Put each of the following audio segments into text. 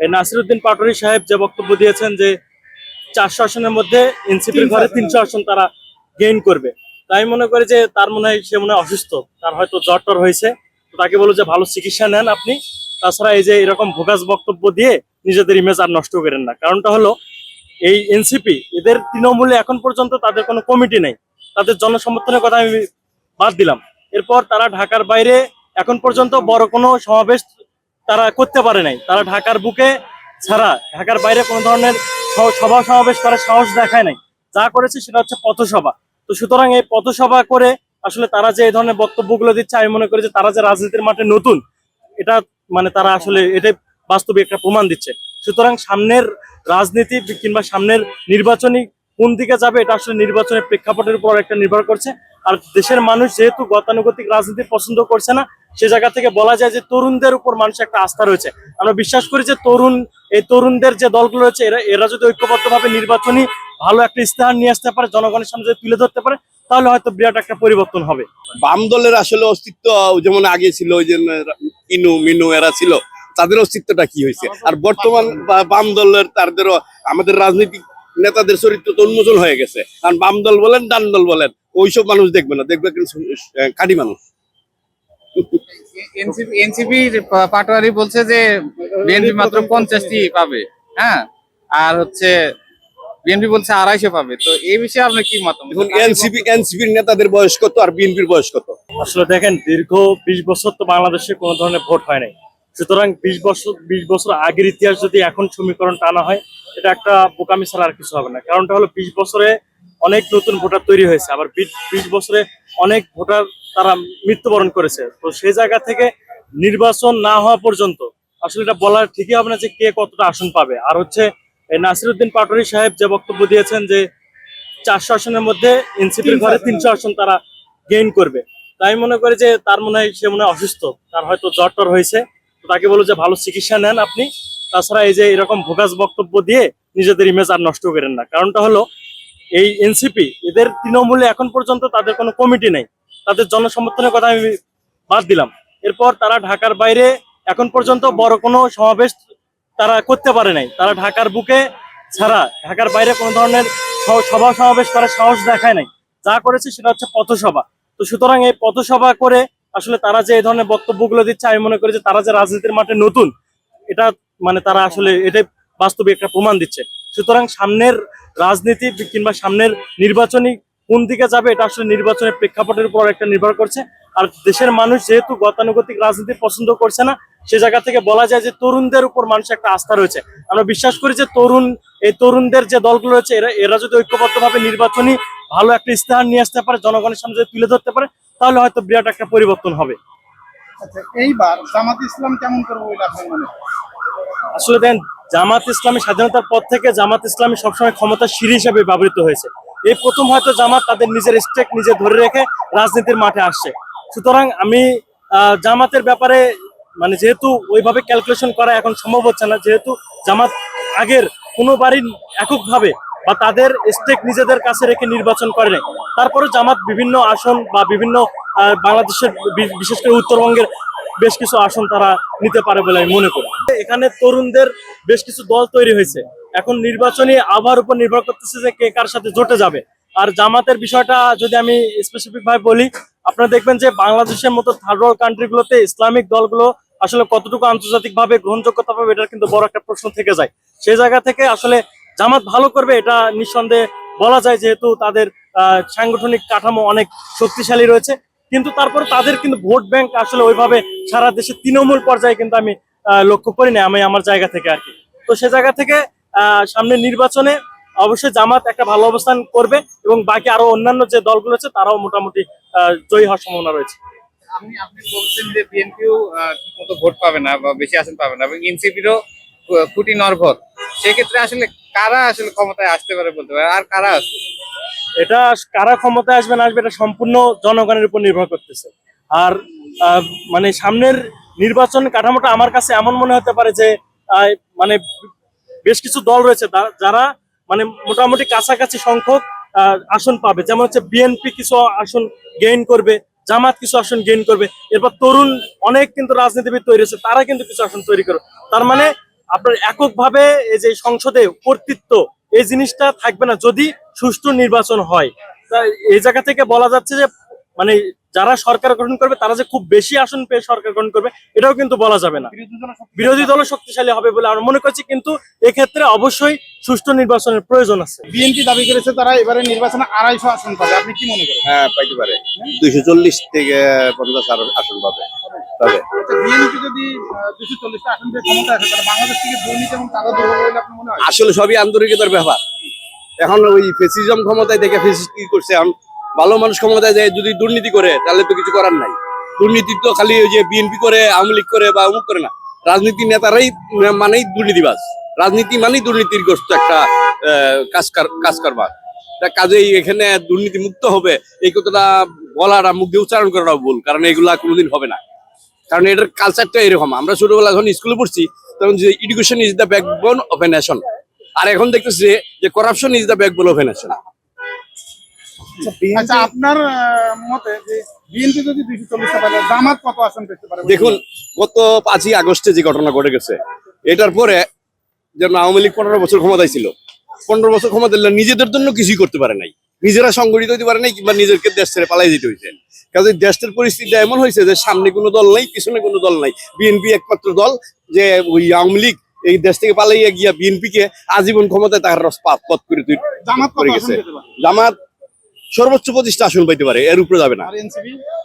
নাসিরুদ্দিন পাটোয়ারি সাহেব যে বক্তব্য দিয়েছেন যে চারশো আসনের মধ্যে এনসিপির ঘরে তিনশো আসন তারা গেইন করবে। তাই মনে করি যে তার মনে হয় সে মনে অসুস্থ। তার হয়তো জ্বর টর হয়েছে। তাকে বলো যে ভালো চিকিৎসা নেন আপনি। তাছাড়া এই যে এরকম ভোগাস বক্তব্য দিয়ে নিজেদের ইমেজ আর নষ্ট করেন না। কারণটা হলো এই এনসিপি এদের তৃণমূলে এখন পর্যন্ত তাদের কোনো কমিটি নেই। তাদের জনসমর্থনের কথা আমি বাদ দিলাম। এরপর তারা ঢাকার বাইরে এখন পর্যন্ত বড় কোনো সমাবেশ তারা করতে পারে নাই। তারা ঢাকার বুকে ছাড়া, ঢাকার বাইরে কোনো ধরনের সভা সমাবেশ করার সাহস দেখায় নাই। যা করেছে সেটা হচ্ছে পথসভা। তো সুতরাং এই পথসভা করে আসলে তারা যে এই ধরনের বক্তব্যগুলো দিচ্ছে, আমি মনে করি যে তারা যে রাজনীতির মাঠে নতুন, এটা মানে তারা আসলে এটা বাস্তবে একটা প্রমাণ দিচ্ছে। সুতরাং সামনের রাজনীতি কিংবা সামনের নির্বাচনী কোন দিকে যাবে, এটা আসলে নির্বাচনের প্রেক্ষাপটের উপর একটা নির্ভর করছে। আর দেশের মানুষ যেহেতু গতানুগতিক রাজনীতি পছন্দ করছে না সে জায়গা থেকে বলা যায় যে তরুণদের উপর মানুষের একটা আস্থা রয়েছে। আমরা বিশ্বাস করি যে তরুণ, এই তরুণদের যে দলগুলো রয়েছে, এরা এরা যদি ঐক্যবদ্ধভাবে নির্বাচনী ভালো একটা ইস্তেহার নিয়ে আসতে পারে, জনগণের সামনে যদি তুলে ধরতে পারে, তাহলে হয়তো বিরাট একটা পরিবর্তন হবে। বাম দলের আসলে অস্তিত্ব যেমন আগে ছিল, ওই যে ইনু, মিনু এরা ছিল, তাদের অস্তিত্বটা কি হয়েছে? আর বর্তমান বাম দলের তাদেরও, আমাদের রাজনৈতিক নেতাদের চরিত্র তো উন্মোচন হয়ে গেছে। কারণ বাম দল বলেন, ডান দল বলেন, ওইসব মানুষ দেখবে না, দেখবে কিন্তু খাঁটি মানুষ। এনসিপি এনসিপি পাটোয়ারি বলছে যে বিএনপি মাত্র পঞ্চাশটি পাবে হ্যাঁ? আর হচ্ছে বিএনপি বলছে আড়াইশো পাবে। তো এই বিষয়ে আপনার কি মতামত? এখন এনসিপি এনসিপির নেতাদের বয়স কত আর বিএনপির বয়স কত? আসলে দেখেন দীর্ঘ বিশ বছর তো বাংলাদেশে কোনো ধরনের ভোট হয় নাই। সুতরাং বিশ বছর বিশ বছর আগের ইতিহাস যদি এখন সমীকরণ টানা হয় এটা একটা বোকামি ছাড়া আর কিছু হবে না। কারণটা হলো বিশ বছরে অনেক নতুন ভোটার তৈরি হয়েছে। আবার বিশ বছরে অনেক ভোটার তারা মৃত্যুবরণ করেছে। তো সেই জায়গা থেকে নির্বাচন না হওয়া পর্যন্ত আসলে এটা বলার ঠিকই হবে না যে কে কতটা আসন পাবে। আর হচ্ছে নাসিরুদ্দিন পাটোয়ারি সাহেব যে বক্তব্য দিয়েছেন যে চারশো আসনের মধ্যে এনসিপির ঘরে তিনশো আসন তারা গেইন করবে। তাই মনে করি যে তার মনে হয় সে মনে হয় অসুস্থ তার হয়তো জ্বর টর হয়েছে। তো তাকে বলো যে ভালো চিকিৎসা নেন আপনি। তাছাড়া এই যে এরকম ভোগাস বক্তব্য দিয়ে নিজেদের ইমেজ আর নষ্ট করেন না। কারণটা হলো এই এনসিপি এদের তৃণমূলে এখন পর্যন্ত তাদের কোনো কমিটি নেই। তাদের জনসমর্থনের কথা আমি বাদ দিলাম। এরপর তারা ঢাকার বাইরে এখন পর্যন্ত বড় কোনো সমাবেশ তারা করতে পারে নাই। তারা ঢাকার বুকে ছাড়া, ঢাকার বাইরে কোনো ধরনের সভা সমাবেশ করার সাহস দেখায় নাই। যা করেছে সেটা হচ্ছে পথসভা। তো সুতরাং এই পথসভা করে আসলে তারা যে এই ধরনের বক্তব্যগুলো দিচ্ছে, আমি মনে করি যে তারা যে রাজনীতির মাঠে নতুন, এটা মানে তারা আসলে এটা বাস্তবে একটা প্রমাণ দিচ্ছে। সুতরাং সামনের রাজনীতি কিংবা সামনের নির্বাচনী কোন দিকে যাবে এটা আসলে নির্বাচনের প্রেক্ষাপটের উপর একটা নির্ভর করছে। আর দেশের মানুষ যেহেতু গতানুগতিক রাজনীতি পছন্দ করছে না সে জায়গা থেকে বলা যায় যে তরুণদের উপর মানুষের একটা আস্থা রয়েছে। আমরা বিশ্বাস করি যে তরুণ এই তরুণদের যে দলগুলো রয়েছে এরা এরা যদি ঐক্যবদ্ধভাবে নির্বাচনী ভালো একটা ইস্তেহার নিয়ে আসতে পারে জনগণের সামনে যদি তুলে ধরতে পারে তাহলে হয়তো বিরাট একটা পরিবর্তন হবে। আচ্ছা এইবার জামাত ইসলাম কেমন করব আসলে দেন জামাত ইসলামী স্বাধীনতার পর থেকে জামাত ইসলামী সবসময় ক্ষমতা সিঁড়ি হিসেবে ব্যবহৃত হয়েছে। এই প্রথম হয়তো জামাত তাদের নিজের স্টেক নিজে ধরে রেখে রাজনীতির মাঠে আসছে। সুতরাং আমি জামাতের ব্যাপারে মানে যেহেতু ওইভাবে ক্যালকুলেশন করা এখন সম্ভব হচ্ছে না, যেহেতু জামাত আগের কোনোবারই এককভাবে বা তাদের স্টেক নিজেদের কাছে রেখে নির্বাচন করে নাই তারপরে জামাত বিভিন্ন আসন বা বিভিন্ন বাংলাদেশের বিশেষ করে উত্তরবঙ্গের বেশ কিছু আসন তারা নিতে পারে বলে আমি মনে করি। এখানে তরুণদের বেশ কিছু দল তৈরি হয়েছে। এখন নির্বাচনী আবহাওয়ার উপর নির্ভর করতেছে যে কে কার সাথে জোটে যাবে। আর জামাতের বিষয়টা যদি আমি স্পেসিফিক ভাবে বলি, আপনারা দেখবেন যে বাংলাদেশের মতো থার্ড ওয়ার্ল্ড কান্ট্রিগুলোতে ইসলামিক দলগুলো আসলে কতটুকু আন্তর্জাতিক ভাবে গ্রহণযোগ্যতা পাবে এটার কিন্তু বড় একটা প্রশ্ন থেকে যায়। সেই জায়গা থেকে আসলে জামাত ভালো করবে এটা নিঃসন্দেহে বলা যায়, যেহেতু তাদের সাংগঠনিক কাঠামো অনেক শক্তিশালী রয়েছে। কিন্তু তারপর তাদের কিন্তু ভোট ব্যাংক আসলে ওইভাবে সারা দেশে তৃণমূল পর্যায়ে কিন্তু আমি লক্ষ্য করি না আমি আমার জায়গা থেকে আর কি। তো সে জায়গা থেকে সামনে নির্বাচনে অবশ্যই জামাত একটা ভালো অবস্থান করবে এবং বাকি আরও অন্যান্য যে দলগুলো আছে, তারাও মোটামুটি জয়ী হওয়ার সম্ভাবনা রয়েছে। আপনি আপনি বলছেন যে বিএনপিও ভোট পাবে না বা বেশি পাবে না, এবং সেক্ষেত্রে আসলে কারা আসলে ক্ষমতায় আসতে পারে বলতে পারে আর কারা আছে? এটা কারা ক্ষমতায় আসবে না আসবে এটা সম্পূর্ণ জনগণের উপর নির্ভর করতেছে। আর মানে সামনের নির্বাচন কাঠামোটা আমার কাছে এমন মনে হতে পারে যে মানে বেশ কিছু দল রয়েছে যারা মানে মোটামুটি কাছাকাছি সংখ্যক আসন পাবে। যেমন হচ্ছে বিএনপি কিছু আসন গেইন করবে, জামাত কিছু আসন গেইন করবে। এরপর তরুণ অনেক কিন্তু রাজনীতিবিদ তৈরি হয়েছে, তারা কিন্তু কিছু আসন তৈরি করবে। তার মানে আপনার এককভাবে এই যে সংসদে কর্তৃত্ব, এই জিনিসটা থাকবে না। যদি সুষ্ঠু নির্বাচন হয়। তা এই জায়গা থেকে বলা যাচ্ছে যে মানে যারা সরকার গঠন করবে তারা যে খুব বেশি আসন পেয়ে সরকার গঠন করবে এটাও কিন্তু বলা যাবে না। বিরোধী দল শক্তিশালী হবে। বলে আমরা মনে করছি কিন্তু এক্ষেত্রে অবশ্যই সুষ্ঠু নির্বাচনের প্রয়োজন আছে। বিএনপি দাবি করেছে তারা এবারে নির্বাচনে আড়াইশো আসন পাবে। আপনি কি মনে করেন? হ্যাঁ পাইতে পারে। দুইশো চল্লিশ থেকে পঞ্চাশ আসন পাবে। তবে আচ্ছা বিএনপি যদি চল্লিশটা আসন পেয়ে ক্ষমতা আসে তাহলে বাংলাদেশ থেকে দুর্নীতি এবং মনে হয় আসলে সবই আন্তরিকতার ব্যাপার। এখন ওই ফেসিজম ক্ষমতায় দেখে ফেসিস্ট কি করছে? এখন ভালো মানুষ ক্ষমতায় যায় যদি দুর্নীতি করে তাহলে তো কিছু করার নাই। দুর্নীতি তো খালি ওই যে বিএনপি করে আওয়ামী লীগ করে বা অমুক করে না। রাজনীতি নেতারাই মানেই দুর্নীতিবাজ। রাজনীতি মানেই দুর্নীতিগ্রস্ত একটা আহ, কাজ কাজ কারবার। কাজেই এখানে দুর্নীতি মুক্ত হবে এই কথাটা বলাটা মুখ দিয়ে উচ্চারণ করাটাও ভুল কারণ এগুলা কোনোদিন হবে না। কারণ এটার কালচারটা এরকম। আমরা ছোটবেলা যখন স্কুলে পড়ছি তখন যে education is the backbone of a nation আর এখন দেখতেছি যে corruption is the backbone of a nation আচ্ছা আপনার মতে যে বিএনপি যদি দুইশো চল্লিশটা পাবে জামাত কত আসন পেতে পারে? বলে দেখুন গত পাঁচই আগস্টে যে ঘটনা ঘটে গেছে এটার পরে যেন আওয়ামী লীগ পনেরো বছর ক্ষমতায় ছিল পনেরো বছর ক্ষমতা দিলে নিজেদের জন্য কিছুই করতে পারে নাই। নিজেরা সংগঠিত হতে পারে নাই কিংবা নিজেকে দেশ ছেড়ে পালাই যেতে হয়েছে কাজে দেশের পরিস্থিতি এমন হয়েছে যে সামনে কোনো দল নাই পিছনে কোনো দল নাই। বিএনপি একমাত্র দল যে ওই আওয়ামী লীগ এই দেশ থেকে পালাইয়া গিয়া বিএনপি কে আজীবন ক্ষমতায় তার পথ করে তুই জামাত করে গেছে। জামাত সর্বোচ্চ পঁচিশটা আসন পাইতে পারে এর উপরে যাবে না।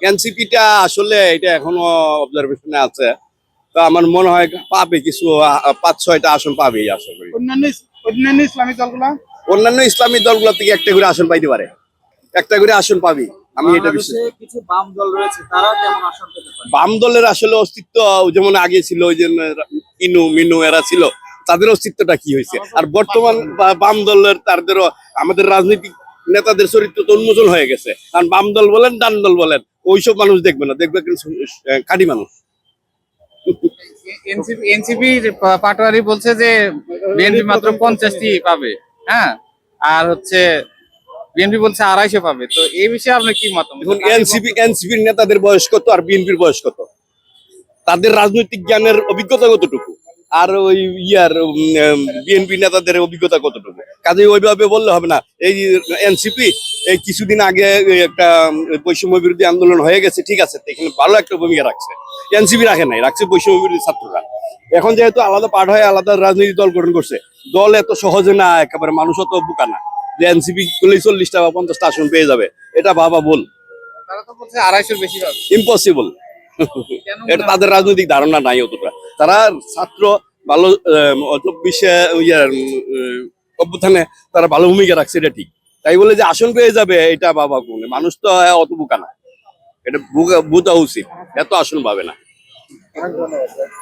এনসিপিটা আসলে এটা এখনও অবজারভেশনে আছে। তো আমার মনে হয় পাবে কিছু পাঁচ ছয়টা আসন পাবে এই আশা করি। অন্যান্য ইস- অন্যান্য ইসলামিক দলগুলা? অন্যান্য ইসলামী দলগুলো থেকে একটা করে আসন পাইতে পারে। একটা করে আসন পাবি আমি এটা বিশ্বাস কিছু বাম দল রয়েছে তারা কেমন আসন পেতে পারে? বাম দলের আসলে অস্তিত্ব যেমন আগে ছিল ওই যে ইনু মিনু এরা ছিল তাদের অস্তিত্বটা কি হয়েছে? আর বর্তমান বাম দলের তাদেরও আমাদের রাজনৈতিক নেতাদের চরিত্র তো উন্মোচন হয়ে গেছে। কারণ বাম দল বলেন ডান দল বলেন ওইসব মানুষ দেখবে না দেখবে কিন্তু খাঁটি মানুষ। পাটোয়ারি বলছে যে বিএনপি মাত্র পঞ্চাশটি পাবে হ্যাঁ? আর হচ্ছে বিএনপি বলছে আড়াইশো পাবে। তো এই বিষয়ে আপনার কি মতামত? এখন এনসিপি এনসিপির নেতাদের বয়স কত আর বিএনপির বয়স কত? তাদের রাজনৈতিক জ্ঞানের অভিজ্ঞতা কতটুকু? আর ওই ইয়ার বিএনপি নেতাদের অভিজ্ঞতা কতটুকু? কাজে ওইভাবে বললে হবে না। এই এনসিপি এই কিছুদিন আগে একটা বৈষম্য বিরোধী আন্দোলন হয়ে গেছে ঠিক আছে এখানে ভালো একটা ভূমিকা রাখছে। এনসিপি রাখে নাই রাখছে বৈষম্য বিরোধী ছাত্ররা। এখন যেহেতু আলাদা পাঠ হয়ে আলাদা রাজনৈতিক দল গঠন করছে দল এত সহজে না একেবারে মানুষ অত বোকা না যে এনসিপি করলেই চল্লিশটা বা পঞ্চাশটা আসন পেয়ে যাবে এটা ভাবা ভুল। তারা তো বলছে আড়াইশোর বেশি ইম্পসিবল এটা তাদের রাজনৈতিক ধারণা নাই অতটা। তারা ছাত্র ভালো চব্বিশে ইয়ার অভ্যুত্থানে তারা ভালো ভূমিকা রাখছে, এটা ঠিক। তাই বলে যে আসন পেয়ে যাবে, এটা বাবা কোন মানুষ তো অত বোকা না। এটা বোঝা উচিত। এত আসন পাবে না।